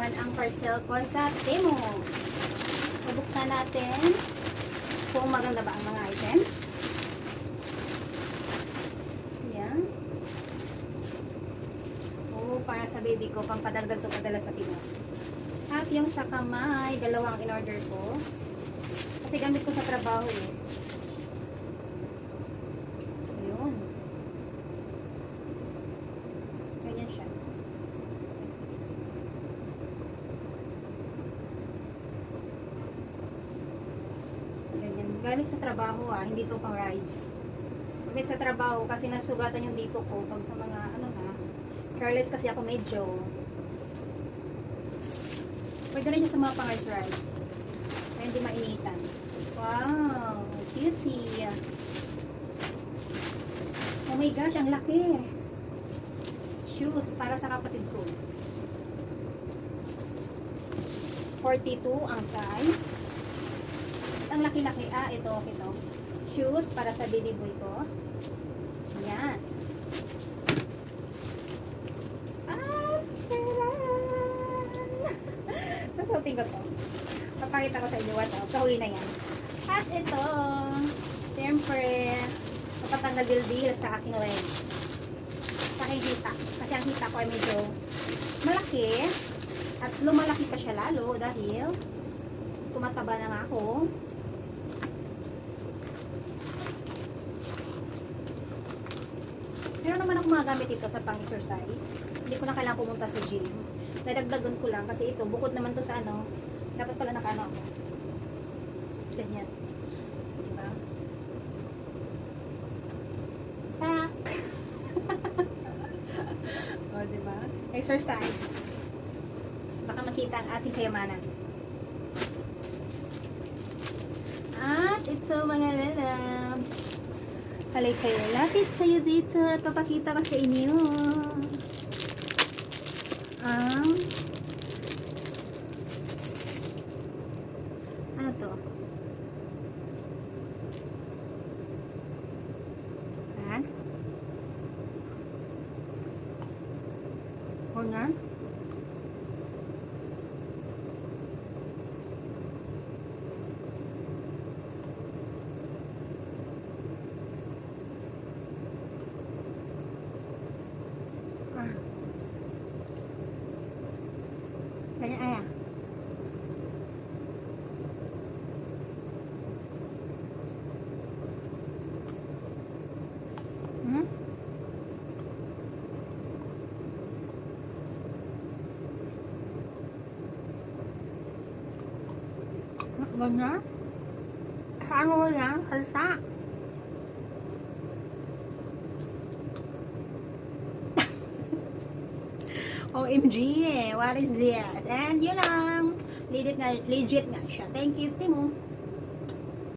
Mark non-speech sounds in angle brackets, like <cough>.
naman ang parcel ko sa Temo. Bubuksan natin kung maganda ba ang mga items. Yan. Oo, para sa baby ko, pampadagdag to padala sa Pinas. At yung sa kamay, dalawang in-order ko. Kasi gamit ko sa trabaho eh. Ayun. Ganyan siya. Ganyan. Galing sa trabaho ah, hindi to pang rides. Gamit sa trabaho kasi nasugatan yung dito ko pag sa mga ano na, careless kasi ako medyo. Pwede rin siya sa mga pang rides rides. Kaya hindi mainitan. Wow! Cutesy! Oh my gosh, ang laki! Shoes para sa kapatid ko. 42 ang size. Ang laki-laki. Ah, ito, ito. Shoes para sa boy ko. Yan. Ah! <laughs> Nasuotin ko to. Papakita ko sa inyo what else. Kahuli na yan. At ito, syempre, napatanggal dildil sa aking legs. Sa aking hita. Kasi ang hita ko ay medyo malaki. At lumalaki pa siya lalo dahil tumataba na nga ako. Naman ako mga gamit ito sa pang-exercise. Hindi ko na kailangan pumunta sa gym. Nadagdagan ko lang kasi ito, bukod naman to sa ano, dapat pala nakaano ako. Ganyan. Diba? Pack! <laughs> o, diba? Exercise. Baka makita ang ating kayamanan. At ito mga lalabs. Halay kayo, lapit kayo dito at papakita ko sa inyo. Ang ano to? Ha? Corner? Ah. Kaya aya. Hmm? Ganyan? Ano yan? Salsa? OMG, what is this? And yun lang, legit nga, legit nga siya. Thank you, Timo.